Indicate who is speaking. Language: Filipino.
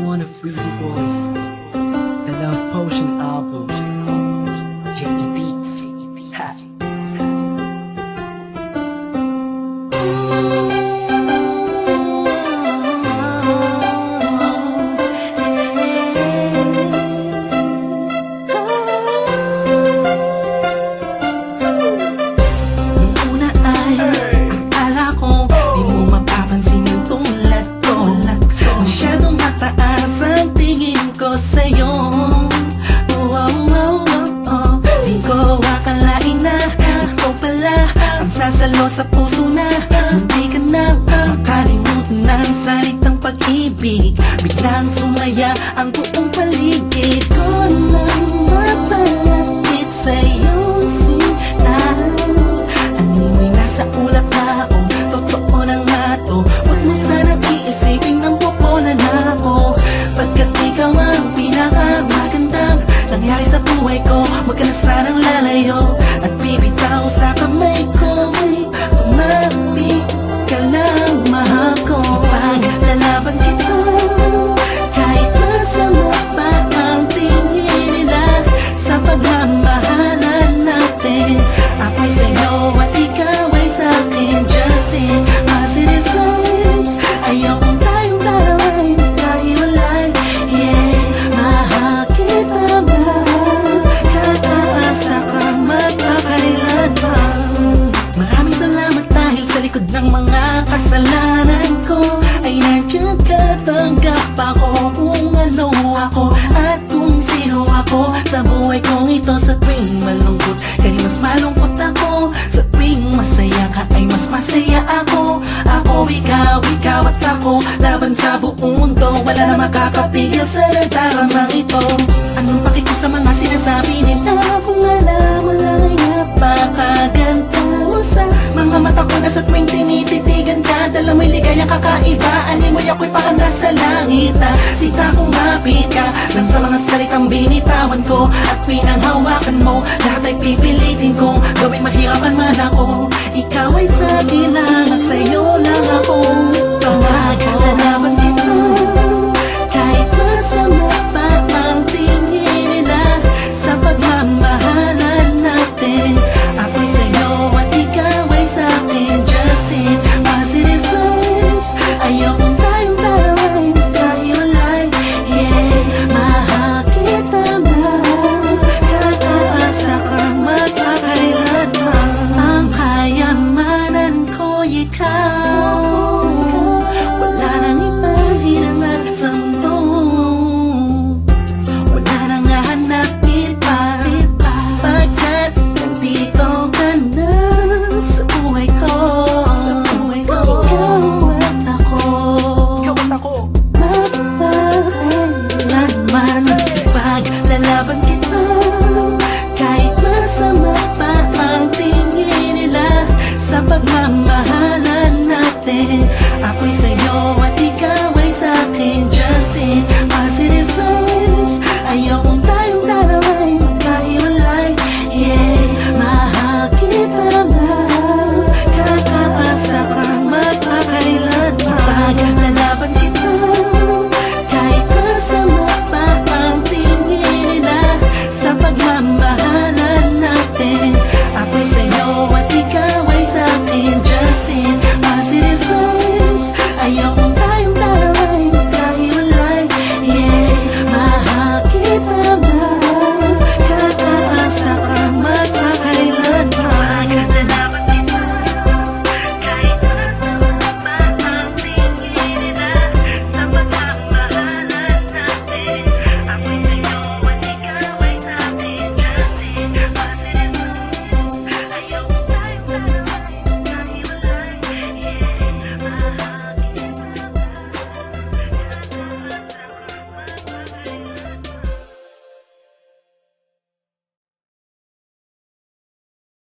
Speaker 1: one of Freeze's voice. I love potion apples. Ko sa'yo Oh, oh, oh, oh, oh. Di ko akalain na Ikaw pala ang sasalo sa puso tanggap ako kung ano ako At kung sino ako. Sa buhay kong ito Sa tuwing malungkot, kaya mas malungkot ako. Sa tuwing masaya ka ay mas masaya ako. Ako, ikaw, ikaw at ako Laban sa buong mundo, wala na makakapigil sa nagtaramang ito. Anong paki ko sa mga sinasabi nila? Kung alam mo lang ay napakaganda kakaiba Animoy ako'y parang nasa langit na Sita kong mapit ka. Lang sa mga salitang binitawan ko At pinanghawakan mo Lahat ay pipilitin kong Gawing mahirapan man ako. Ikaw ay sa akin lang At sa'yo